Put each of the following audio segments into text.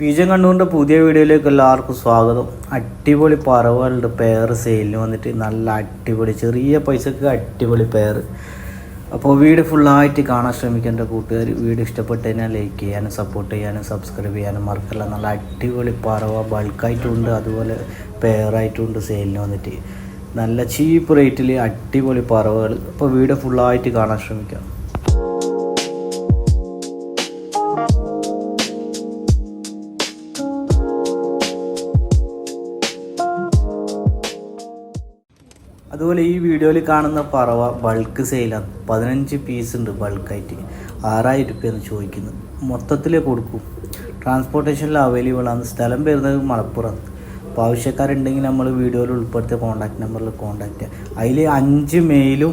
Pigeon കണ്ണൂരിന്റെ പുതിയ വീഡിയോയിലേക്ക് എല്ലാവർക്കും സ്വാഗതം. അടിപൊളി പറവകളുടെ പെയർ സെയിലിന് വന്നിട്ട് നല്ല അടിപൊളി ചെറിയ പൈസക്ക് അടിപൊളി പെയർ അപ്പോൾ വീട് ഫുള്ളായിട്ട് കാണാൻ ശ്രമിക്കേണ്ട കൂട്ടുകാർ. വീട് ഇഷ്ടപ്പെട്ട് കഴിഞ്ഞാൽ ലൈക്ക് ചെയ്യാനും സപ്പോർട്ട് ചെയ്യാനും സബ്സ്ക്രൈബ് ചെയ്യാനും മറക്കല്ല. നല്ല അടിപൊളി പറവ ബൾക്കായിട്ടുണ്ട് അതുപോലെ പെയറായിട്ടുണ്ട് സെയിലിന് വന്നിട്ട്. നല്ല ചീപ്പ് റേറ്റിൽ അടിപൊളി പറവകൾ. അപ്പോൾ വീട് ഫുള്ളായിട്ട് കാണാൻ ശ്രമിക്കാം. അതുപോലെ ഈ വീഡിയോയിൽ കാണുന്ന പറവ ബൾക്ക് സെയിലാണ് പതിനഞ്ച് പീസ് ഉണ്ട് ബൾക്കായിട്ട് ആറായിരം രൂപയാണ് ചോദിക്കുന്നത് മൊത്തത്തിൽ കൊടുക്കും. ട്രാൻസ്പോർട്ടേഷനിൽ അവൈലബിൾ ആണ്. സ്ഥലം വരുന്നത് മലപ്പുറം അപ്പോൾ ആവശ്യക്കാരുണ്ടെങ്കിൽ നമ്മൾ വീഡിയോയിൽ ഉൾപ്പെടുത്തിയ കോൺടാക്ട് നമ്പറിൽ കോൺടാക്റ്റ് ചെയ്യുക അതിൽ അഞ്ച് മെയിലും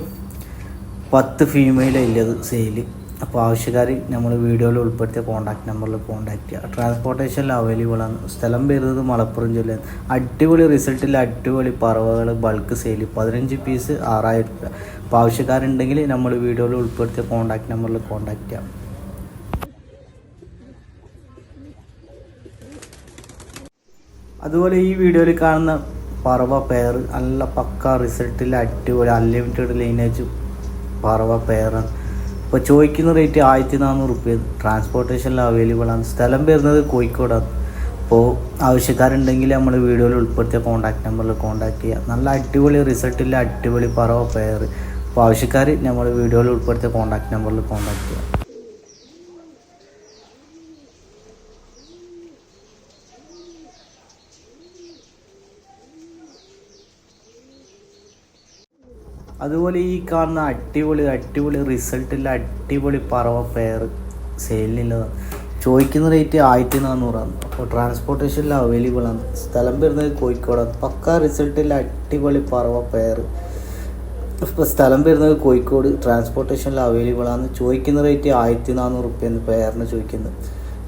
പത്ത് ഫീമെയിലും ഇല്ലത് സെയിൽ അപ്പോൾ ആവശ്യക്കാർ നമ്മൾ വീഡിയോയിൽ ഉൾപ്പെടുത്തിയ കോൺടാക്ട് നമ്പറിൽ കോൺടാക്ട് ചെയ്യുക. ട്രാൻസ്പോർട്ടേഷൻ അവൈലബിൾ ആണ്. സ്ഥലം വരുന്നത് മലപ്പുറം ജില്ലയിൽ. അടിപൊളി റിസൾട്ടിൽ അടിപൊളി പറവകൾ ബൾക്ക് സെയിൽ പതിനഞ്ച് പീസ് ആറായിരം രൂപ. അപ്പോൾ ആവശ്യക്കാരുണ്ടെങ്കിൽ നമ്മൾ വീഡിയോയിൽ ഉൾപ്പെടുത്തിയ കോൺടാക്ട് നമ്പറിൽ കോൺടാക്ട് ചെയ്യാം. അതുപോലെ ഈ വീഡിയോയിൽ കാണുന്ന പറവ പെയർ നല്ല പക്ക റിസൾട്ടിൽ അടിപൊളി അൺലിമിറ്റഡ് ലൈനേജ് പറവ പെയറാണ് ഇപ്പോൾ ചോദിക്കുന്ന റേറ്റ് ആയിരത്തി നാനൂറ് റുപ്യ ട്രാൻസ്പോർട്ടേഷനിൽ അവൈലബിൾ ആണ്. സ്ഥലം വരുന്നത് കോഴിക്കോടാണ് അപ്പോൾ ആവശ്യക്കാരുണ്ടെങ്കിൽ നമ്മൾ വീഡിയോയിൽ ഉൾപ്പെടുത്തിയ കോൺടാക്ട് നമ്പറിൽ കോൺടാക്ട് ചെയ്യുക നല്ല അടിപൊളി റിസൾട്ടില്ല അടിപൊളി പറവ പെയർ അപ്പോൾ ആവശ്യക്കാർ നമ്മൾ വീഡിയോയിൽ ഉൾപ്പെടുത്തിയ കോൺടാക്ട് നമ്പറിൽ കോൺടാക്ട് ചെയ്യുക അതുപോലെ ഈ കാണുന്ന അടിപൊളി അടിപൊളി റിസൾട്ടില്ല അടിപൊളി പറവ പെയർ സെയിലില്ല ചോദിക്കുന്ന റേറ്റ് ആയിരത്തി നാനൂറാണ് അപ്പോൾ ട്രാൻസ്പോർട്ടേഷനിൽ അവൈലബിൾ ആണ്. സ്ഥലം വരുന്നത് കോഴിക്കോടാണ് പക്ക റിസൾട്ടില്ല അടിപൊളി പറവ പെയർ ഇപ്പോൾ സ്ഥലം വരുന്നത് കോഴിക്കോട് ട്രാൻസ്പോർട്ടേഷനിൽ അവൈലബിൾ ആണ്. ചോദിക്കുന്ന റേറ്റ് ആയിരത്തി നാനൂറ് റുപ്യെന്ന് പെയറിന് ചോദിക്കുന്നത്.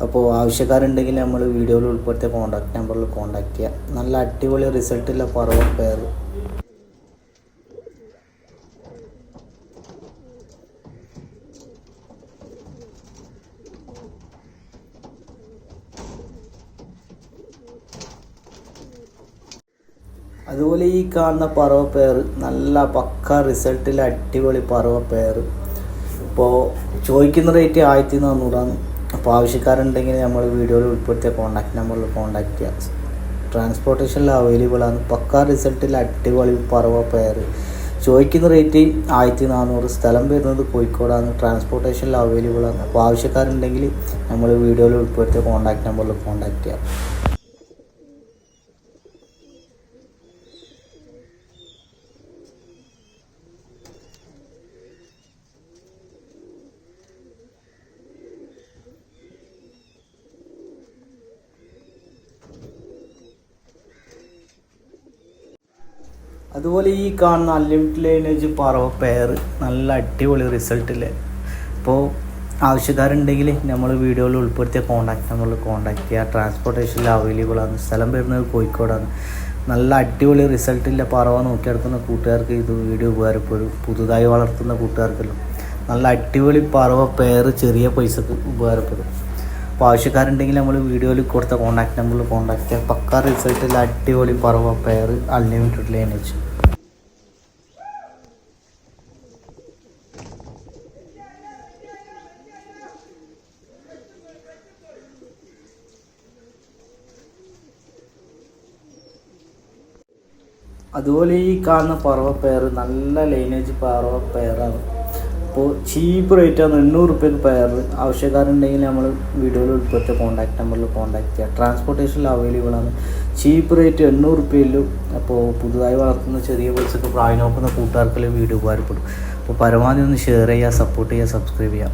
അപ്പോൾ ആവശ്യക്കാരുണ്ടെങ്കിൽ നമ്മൾ വീഡിയോയിൽ ഉൾപ്പെടുത്തിയ കോൺടാക്ട് നമ്പറിൽ കോൺടാക്ട് ചെയ്യുക നല്ല അടിപൊളി റിസൾട്ടില്ല പറവ പെയർ അതുപോലെ ഈ കാണുന്ന പറവ പയർ നല്ല പക്ക റിസൾട്ടിൽ അടിപൊളി പറവ പയർ ഇപ്പോൾ ചോദിക്കുന്ന റേറ്റ് ആയിരത്തി നാനൂറാണ് അപ്പോൾ ആവശ്യക്കാരുണ്ടെങ്കിൽ നമ്മൾ വീഡിയോയിൽ ഉൾപ്പെടുത്തിയ കോൺടാക്ട് നമ്പറിൽ കോൺടാക്ട് ചെയ്യാം. ട്രാൻസ്പോർട്ടേഷനിൽ അവൈലബിൾ ആണ്. പക്ക റിസൾട്ടിൽ അടിപൊളി പറവ പയർ ചോദിക്കുന്ന റേറ്റ് ആയിരത്തി നാനൂറ് സ്ഥലം വരുന്നത് കോഴിക്കോടാണ്. ട്രാൻസ്പോർട്ടേഷനിൽ അവൈലബിൾ ആണ്. അപ്പോൾ ആവശ്യക്കാരുണ്ടെങ്കിൽ നമ്മൾ വീഡിയോയിൽ ഉൾപ്പെടുത്തിയ കോൺടാക്ട് നമ്പറിൽ കോൺടാക്ട് ചെയ്യാം. അതുപോലെ ഈ കാണുന്ന അൺലിമിറ്റഡ് ലൈനേജ് പറവ പെയർ നല്ല അടിപൊളി റിസൾട്ടില്ലേ അപ്പോൾ ആവശ്യക്കാരുണ്ടെങ്കിൽ നമ്മൾ വീഡിയോയിൽ ഉൾപ്പെടുത്തിയ കോൺടാക്ട് നമ്മൾ കോൺടാക്ട് ചെയ്യുക ട്രാൻസ്പോർട്ടേഷനിൽ അവൈലബിൾ ആണ്. സ്ഥലം വരുന്നത് കോഴിക്കോടാണ്. നല്ല അടിപൊളി റിസൾട്ടില്ല പറവ നോക്കിയെടുക്കുന്ന കൂട്ടുകാർക്ക് ഇത് വീഡിയോ ഉപകാരപ്പെടും. പുതുതായി വളർത്തുന്ന കൂട്ടുകാർക്കല്ലോ നല്ല അടിപൊളി പറവ പെയർ ചെറിയ പൈസക്ക് ഉപകാരപ്പെടും. അപ്പോൾ ആവശ്യക്കാരുണ്ടെങ്കിൽ നമ്മൾ വീഡിയോയിൽ കൊടുത്ത കോൺടാക്ട് നമ്പറിൽ കോൺടാക്ട് ചെയ്യാം. പക്ക റിസൾട്ടിൽ അടിപൊളി പറവ പെയർ അൺലിമിറ്റഡ് ലൈൻ വെച്ച് അതുപോലെ ഈ കാണുന്ന പറവ പെയർ നല്ല ലൈനേജ് പറവ പെയറാണ് അപ്പോൾ ചീപ്പ് റേറ്റാണ് എണ്ണൂറ് റുപ്യ പെയർ ആവശ്യക്കാരുണ്ടെങ്കിൽ നമ്മൾ വീഡിയോയിൽ ഉൾപ്പെടുത്തിയ കോൺടാക്ട് നമ്പറിൽ കോൺടാക്ട് ചെയ്യുക ട്രാൻസ്പോർട്ടേഷനിൽ അവൈലബിൾ ആണ്. ചീപ്പ് റേറ്റ് എണ്ണൂറ് റുപ്യയിലും അപ്പോൾ പുതുതായി വളർത്തുന്ന ചെറിയ പൈസക്ക് പ്രായം നോക്കുന്ന കൂട്ടുകാർക്കെല്ലാം വീഡിയോ ഉപകാരപ്പെടും. അപ്പോൾ പരമാവധി ഒന്ന് ഷെയർ ചെയ്യുക സപ്പോർട്ട് ചെയ്യുക സബ്സ്ക്രൈബ് ചെയ്യുക.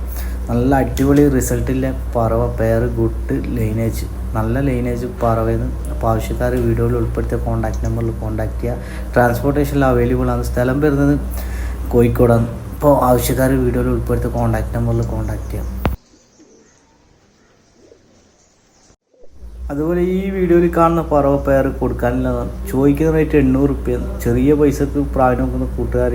നല്ല അടിപൊളി റിസൾട്ടിലെ പറവ പെയർ ഗുഡ് ലൈനേജ് നല്ല ലൈനേജ് പറവയെന്ന് അപ്പോൾ ആവശ്യക്കാർ വീഡിയോയിൽ ഉൾപ്പെടുത്തിയ കോൺടാക്ട് നമ്പറിൽ കോൺടാക്ട് ചെയ്യുക. ട്രാൻസ്പോർട്ടേഷനിൽ അവൈലബിൾ ആണ്. സ്ഥലം വരുന്നത് കോഴിക്കോടാണ്. അപ്പോൾ ആവശ്യക്കാർ വീഡിയോയിൽ ഉൾപ്പെടുത്തി കോൺടാക്ട് നമ്പറിൽ കോൺടാക്ട് ചെയ്യാം. അതുപോലെ ഈ വീഡിയോയിൽ കാണുന്ന പറവ പേർ കൊടുക്കാനുള്ളതാണ് ചോദിക്കുന്ന റേറ്റ് എണ്ണൂറ് റുപ്യ. ചെറിയ പൈസക്ക് പ്രായം നോക്കുന്ന കൂട്ടുകാർ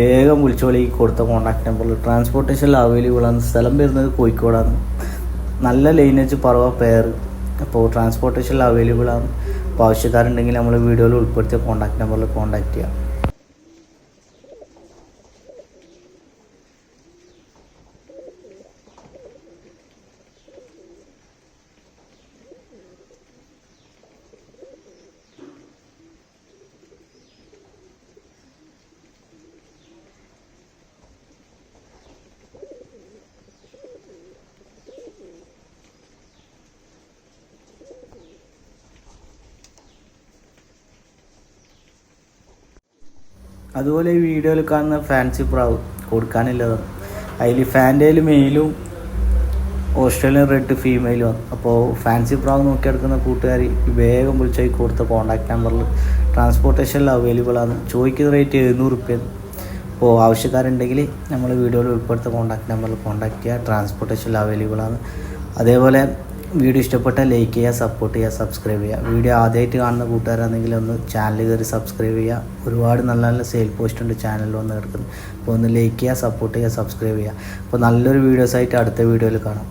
വേഗം വിളിച്ചോളി കൊടുത്ത കോൺടാക്ട് നമ്പറിൽ ട്രാൻസ്പോർട്ടേഷൻ അവൈലബിൾ ആണ്. സ്ഥലം വരുന്നത് കോഴിക്കോടാണ് നല്ല ലൈനേജ് പറവ പേർ അപ്പോൾ ട്രാൻസ്പോർട്ടേഷൻ അവൈലബിൾ ആണ്. അപ്പോൾ ആവശ്യക്കാരുണ്ടെങ്കിൽ നമ്മൾ വീഡിയോയിൽ ഉൾപ്പെടുത്തിയ കോൺടാക്ട് നമ്പറിൽ കോൺടാക്ട് ചെയ്യാം. അതുപോലെ ഈ വീഡിയോയിൽ കാണുന്ന ഫാൻസി പ്രാവ് കൊടുക്കാനില്ലത്. അതിൽ ഫാന്റയിൽ മെയിലും ഓസ്ട്രേലിയൻ റെഡ് ഫീമെയിലും. അപ്പോൾ ഫാൻസി പ്രാവ് നോക്കിയെടുക്കുന്ന കൂട്ടുകാർ വേഗം വിളിച്ചായി കൊടുത്ത കോൺടാക്ട് നമ്പറിൽ ട്രാൻസ്പോർട്ടേഷനിൽ അവൈലബിൾ ആണ്. ചോദിക്കുന്ന റേറ്റ് എഴുന്നൂറ് റുപ്യ അപ്പോൾ ആവശ്യക്കാരുണ്ടെങ്കിൽ നമ്മൾ വീഡിയോയിൽ ഉൾപ്പെടുത്ത കോൺടാക്ട് നമ്പറിൽ കോൺടാക്ട് ചെയ്യുക. ട്രാൻസ്പോർട്ടേഷനിൽ അവൈലബിൾ ആണ്. അതേപോലെ വീഡിയോ ഇഷ്ടപ്പെട്ടാൽ ലൈക്ക് ചെയ്യുക സപ്പോർട്ട് ചെയ്യുക സബ്സ്ക്രൈബ് ചെയ്യുക. വീഡിയോ ആദ്യമായിട്ട് കാണുന്ന കൂട്ടുകാരാണെങ്കിൽ ഒന്ന് ചാനൽ കയറി സബ്സ്ക്രൈബ് ചെയ്യുക. ഒരുപാട് നല്ല നല്ല സെയിൽ പോസ്റ്റ് ഉണ്ട് ചാനലിൽ വന്ന് കിടക്കുന്നത്. അപ്പോൾ ഒന്ന് ലൈക്ക് ചെയ്യുക സപ്പോർട്ട് ചെയ്യുക സബ്സ്ക്രൈബ് ചെയ്യുക. അപ്പോൾ നല്ലൊരു വീഡിയോസായിട്ട് അടുത്ത വീഡിയോയിൽ കാണാം.